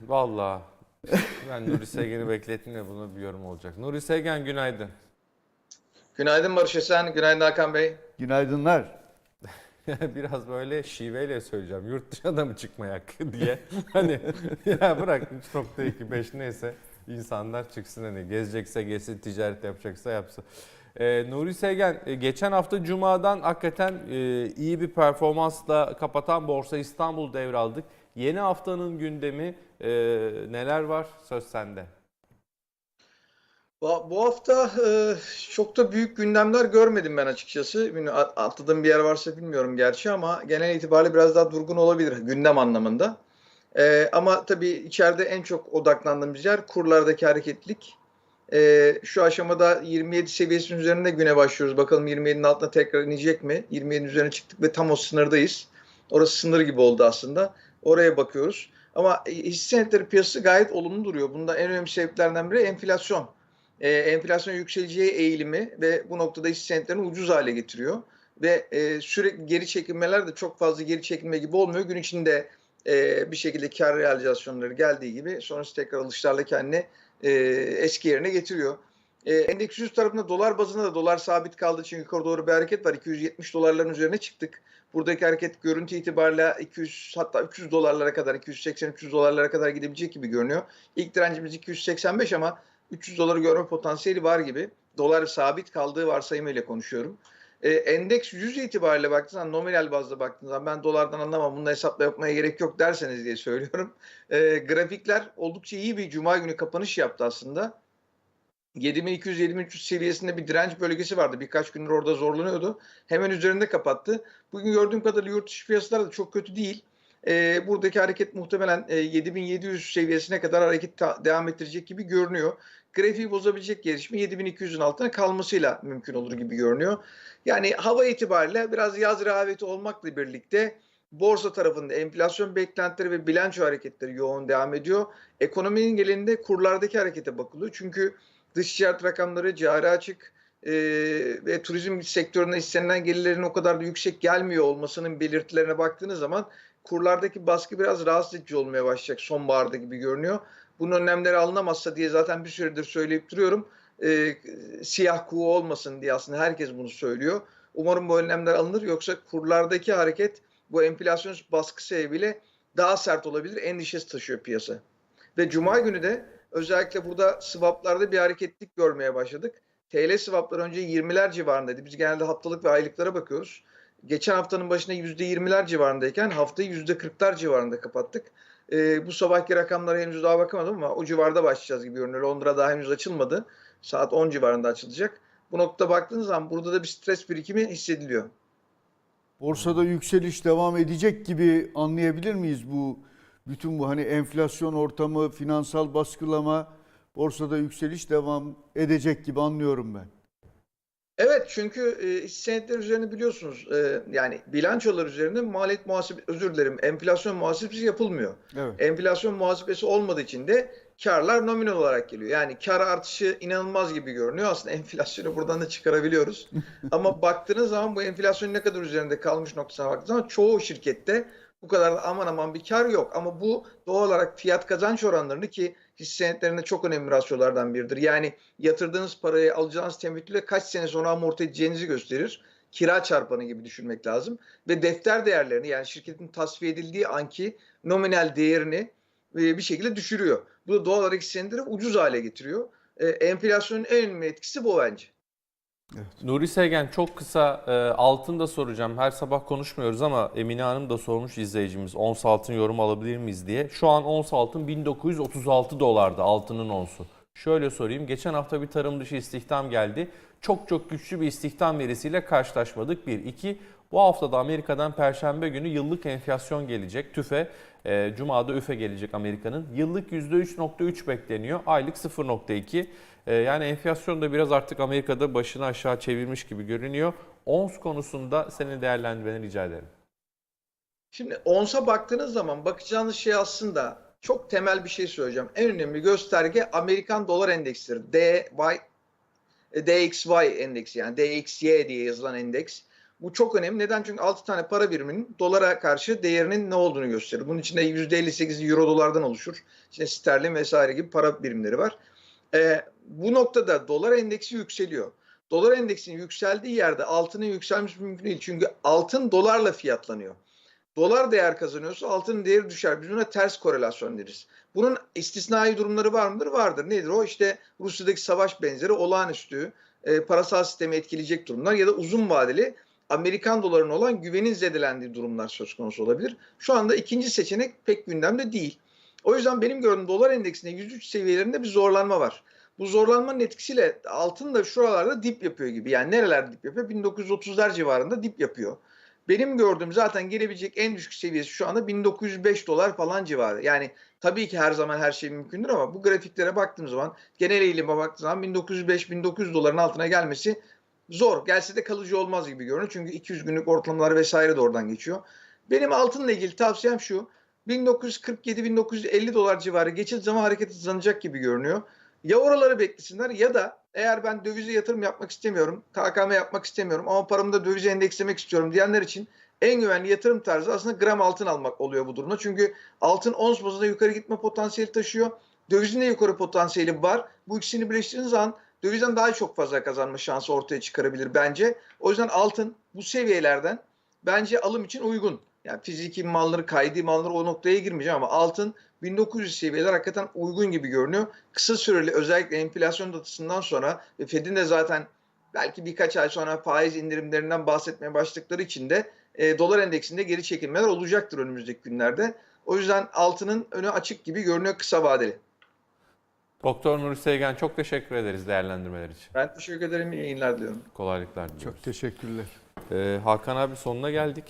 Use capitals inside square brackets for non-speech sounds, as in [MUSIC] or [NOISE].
Vallahi ben Nuri Segen'i beklettim de bunu bir yorum olacak. Nuri Segen günaydın. Günaydın Barış Esen, günaydın Hakan Bey. Günaydınlar. [LAUGHS] Biraz böyle şiveyle söyleyeceğim. Yurt dışına da mı çıkmayak diye. [LAUGHS] Hani ya bırak 3.25 neyse insanlar çıksın hani gezecekse gezsin, ticaret yapacaksa yapsın. Ee, Nuri Segen e, geçen hafta Cuma'dan hakikaten e, iyi bir performansla kapatan Borsa İstanbul devraldık. Yeni haftanın gündemi e, neler var? Söz sende. Bu hafta e, çok da büyük gündemler görmedim ben açıkçası. Atladığım bir yer varsa bilmiyorum gerçi ama genel itibariyle biraz daha durgun olabilir gündem anlamında. E, ama tabii içeride en çok odaklandığımız yer kurlardaki hareketlilik. E, şu aşamada 27 seviyesinin üzerinde güne başlıyoruz. Bakalım 27'nin altına tekrar inecek mi? 27'nin üzerine çıktık ve tam o sınırdayız. Orası sınır gibi oldu aslında. Oraya bakıyoruz. Ama hisse senetleri piyasası gayet olumlu duruyor. Bunda en önemli sebeplerden biri enflasyon. Ee, enflasyon yükseleceği eğilimi ve bu noktada hisse senetlerini ucuz hale getiriyor. Ve e, sürekli geri çekilmeler de çok fazla geri çekilme gibi olmuyor. Gün içinde e, bir şekilde kar realizasyonları geldiği gibi sonrası tekrar alışlarla kendini e, eski yerine getiriyor. E, endeks 100 tarafında dolar bazında da dolar sabit kaldığı için yukarı doğru bir hareket var. 270 dolarların üzerine çıktık. Buradaki hareket görüntü itibariyle 200 hatta 300 dolarlara kadar 280-300 dolarlara kadar gidebilecek gibi görünüyor. İlk direncimiz 285 ama 300 doları görme potansiyeli var gibi. Dolar sabit kaldığı varsayımıyla konuşuyorum. E, endeks 100 itibariyle baktığınız zaman nominal bazda baktığınız zaman ben dolardan anlamam bunu hesapla yapmaya gerek yok derseniz diye söylüyorum. E, grafikler oldukça iyi bir cuma günü kapanış yaptı aslında. 7200-7300 seviyesinde bir direnç bölgesi vardı. Birkaç gündür orada zorlanıyordu. Hemen üzerinde kapattı. Bugün gördüğüm kadarıyla yurt dışı piyasalar da çok kötü değil. Ee, buradaki hareket muhtemelen e, 7700 seviyesine kadar hareket devam ettirecek gibi görünüyor. Grafiği bozabilecek gelişme 7200'ün altına kalmasıyla mümkün olur gibi görünüyor. Yani hava itibariyle biraz yaz rehaveti olmakla birlikte borsa tarafında enflasyon beklentileri ve bilanço hareketleri yoğun devam ediyor. Ekonominin genelinde kurlardaki harekete bakılıyor. Çünkü dış ticaret rakamları cari açık e, ve turizm sektörüne istenilen gelirlerin o kadar da yüksek gelmiyor olmasının belirtilerine baktığınız zaman kurlardaki baskı biraz rahatsız edici olmaya başlayacak sonbaharda gibi görünüyor. Bunun önlemleri alınamazsa diye zaten bir süredir söyleyip duruyorum. E, siyah kuğu olmasın diye aslında herkes bunu söylüyor. Umarım bu önlemler alınır yoksa kurlardaki hareket bu enflasyon baskı sebebiyle daha sert olabilir endişesi taşıyor piyasa. Ve cuma günü de özellikle burada swaplarda bir hareketlik görmeye başladık. TL swaplar önce 20'ler civarındaydı. Biz genelde haftalık ve aylıklara bakıyoruz. Geçen haftanın başında %20'ler civarındayken haftayı %40'lar civarında kapattık. Ee, bu sabahki rakamlara henüz daha bakamadım ama o civarda başlayacağız gibi görünüyor. Londra daha henüz açılmadı. Saat 10 civarında açılacak. Bu noktada baktığınız zaman burada da bir stres birikimi hissediliyor. Borsada yükseliş devam edecek gibi anlayabilir miyiz bu bütün bu hani enflasyon ortamı, finansal baskılama borsada yükseliş devam edecek gibi anlıyorum ben. Evet çünkü e, senetleri üzerine biliyorsunuz e, yani bilançolar üzerinde maliyet muhasebe özür dilerim enflasyon muhasebesi yapılmıyor. Evet. Enflasyon muhasebesi olmadığı için de karlar nominal olarak geliyor. Yani kar artışı inanılmaz gibi görünüyor. Aslında [LAUGHS] enflasyonu buradan da çıkarabiliyoruz. [LAUGHS] Ama baktığınız zaman bu enflasyonun ne kadar üzerinde kalmış noktasına baktığınız zaman çoğu şirkette bu kadar da aman aman bir kar yok. Ama bu doğal olarak fiyat kazanç oranlarını ki hisse senetlerinde çok önemli rasyolardan biridir. Yani yatırdığınız parayı alacağınız temettüle kaç sene sonra amorti edeceğinizi gösterir. Kira çarpanı gibi düşünmek lazım. Ve defter değerlerini yani şirketin tasfiye edildiği anki nominal değerini e, bir şekilde düşürüyor. Bu da doğal olarak hisse senetleri ucuz hale getiriyor. E, enflasyonun en önemli etkisi bu bence. Nuri Segen çok kısa e, altın da soracağım. Her sabah konuşmuyoruz ama Emine Hanım da sormuş izleyicimiz. Ons altın yorum alabilir miyiz diye. Şu an ons altın 1936 dolarda altının onsu. Şöyle sorayım. Geçen hafta bir tarım dışı istihdam geldi. Çok çok güçlü bir istihdam verisiyle karşılaşmadık. Bir. iki bu haftada Amerika'dan Perşembe günü yıllık enflasyon gelecek. TÜFE, e, Cuma'da üfe gelecek Amerika'nın. Yıllık %3.3 bekleniyor. Aylık 0.2. E, yani enflasyon da biraz artık Amerika'da başını aşağı çevirmiş gibi görünüyor. Ons konusunda senin değerlendirmeni rica ederim. Şimdi ONS'a baktığınız zaman bakacağınız şey aslında çok temel bir şey söyleyeceğim. En önemli gösterge Amerikan dolar endeksidir. DY, DXY endeksi yani DXY diye yazılan endeks. Bu çok önemli. Neden? Çünkü 6 tane para biriminin dolara karşı değerinin ne olduğunu gösterir. Bunun içinde %58'i euro dolardan oluşur. İşte sterlin vesaire gibi para birimleri var. Ee, bu noktada dolar endeksi yükseliyor. Dolar endeksinin yükseldiği yerde altının yükselmesi mümkün değil. Çünkü altın dolarla fiyatlanıyor. Dolar değer kazanıyorsa altının değeri düşer. Biz buna ters korelasyon deriz. Bunun istisnai durumları var mıdır? Vardır. Nedir o? İşte Rusya'daki savaş benzeri olağanüstü e, parasal sistemi etkileyecek durumlar ya da uzun vadeli Amerikan dolarına olan güvenin zedelendiği durumlar söz konusu olabilir. Şu anda ikinci seçenek pek gündemde değil. O yüzden benim gördüğüm dolar endeksinde 103 seviyelerinde bir zorlanma var. Bu zorlanmanın etkisiyle altın da şuralarda dip yapıyor gibi. Yani nerelerde dip yapıyor? 1930'lar civarında dip yapıyor. Benim gördüğüm zaten gelebilecek en düşük seviyesi şu anda 1905 dolar falan civarı. Yani tabii ki her zaman her şey mümkündür ama bu grafiklere baktığım zaman genel eğilime baktığım zaman 1905-1900 doların altına gelmesi zor. Gelse de kalıcı olmaz gibi görünüyor. Çünkü 200 günlük ortalamalar vesaire de oradan geçiyor. Benim altınla ilgili tavsiyem şu. 1947-1950 dolar civarı geçiş zaman hareket hızlanacak gibi görünüyor. Ya oraları beklesinler ya da eğer ben dövize yatırım yapmak istemiyorum, KKM yapmak istemiyorum ama paramı da dövize endekslemek istiyorum diyenler için en güvenli yatırım tarzı aslında gram altın almak oluyor bu durumda. Çünkü altın ons bazında yukarı gitme potansiyeli taşıyor. Dövizin de yukarı potansiyeli var. Bu ikisini birleştirdiğiniz zaman dövizden daha çok fazla kazanma şansı ortaya çıkarabilir bence. O yüzden altın bu seviyelerden bence alım için uygun. Yani fiziki malları, kaydi malları o noktaya girmeyeceğim ama altın 1900 seviyeler hakikaten uygun gibi görünüyor. Kısa süreli özellikle enflasyon datısından sonra Fed'in de zaten belki birkaç ay sonra faiz indirimlerinden bahsetmeye başladıkları için de e, dolar endeksinde geri çekilmeler olacaktır önümüzdeki günlerde. O yüzden altının önü açık gibi görünüyor kısa vadeli. Doktor Nuri Sevgen çok teşekkür ederiz değerlendirmeler için. Ben teşekkür ederim. İyi yayınlar diliyorum. Kolaylıklar diliyoruz. Çok teşekkürler. Ee, Hakan abi sonuna geldik.